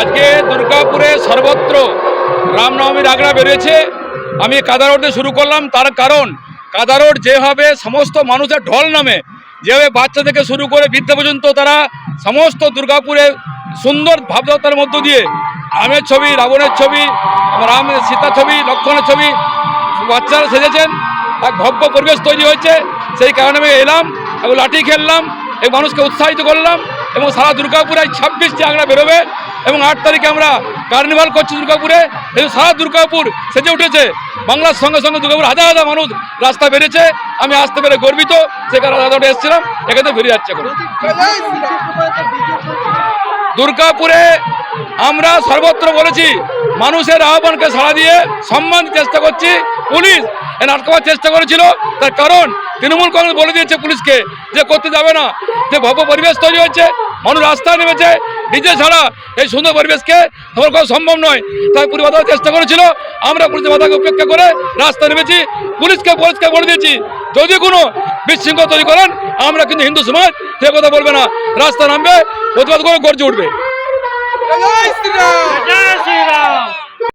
আজকে দুর্গাপুরে সর্বত্র রামনবমীর আগড়া বেড়েছে আমি কাদা রোড শুরু করলাম, তার কারণ কাদা রোড যেভাবে সমস্ত মানুষের ঢল নামে, যেভাবে বাচ্চা থেকে শুরু করে বৃদ্ধা পর্যন্ত তারা সমস্ত দুর্গাপুরে সুন্দর ভাবদত্তার মধ্য দিয়ে রামের ছবি, রাবণের ছবি, রাম সীতা ছবি লক্ষণের ছবি বাচ্চারা সেজেছেন, এক ভব্য পরিবেশ তৈরি হয়েছে। সেই কারণে আমি এলাম এবং লাঠি খেললাম এবং মানুষকে উৎসাহিত করলাম। এবং সারা দুর্গাপুরে ছাব্বিশটি আংরা বেরোবে এবং আট তারিখে আমরা কার্নিভাল করছি দুর্গাপুরে। এবং সারা দুর্গাপুর সেজে উঠেছে। বাংলার সঙ্গে সঙ্গে দুর্গাপুর হাজার হাজার মানুষ রাস্তা বেরিয়েছে আমি আসতে পেরে গর্বিত সে কারণে রাস্তাটা এসেছিলাম। এখানে বেরিয়ে যাচ্ছে দুর্গাপুরে আমরা সর্বত্র বলেছি, মানুষের আহ্বানকে সাড়া দিয়ে সম্মান চেষ্টা করছি। পুলিশ এর আটকাবার চেষ্টা করেছিল। তার কারণ তৃণমূল কংগ্রেস বলে দিয়েছে পুলিশকে যে করতে যাবে না, যে ভব্য পরিবেশ তৈরি হচ্ছে মানুষ রাস্তায় নেমেছে ডিজে ছাড়া এই সুন্দর পরিবেশকে তোমার করা সম্ভব নয়। তাই পুলিশ বাধা চেষ্টা করেছিল। আমরা পুলিশের বাধাকে উপেক্ষা করে রাস্তায় নেমেছি, পুলিশকে পরিষ্কার বলে দিয়েছি, যদি কোনো বিশৃঙ্খলা তৈরি করেন, আমরা কিন্তু হিন্দু সমাজ সে কথা বলবে না। রাস্তা নামবে, প্রতিবাদ করে গর্জে উঠবে।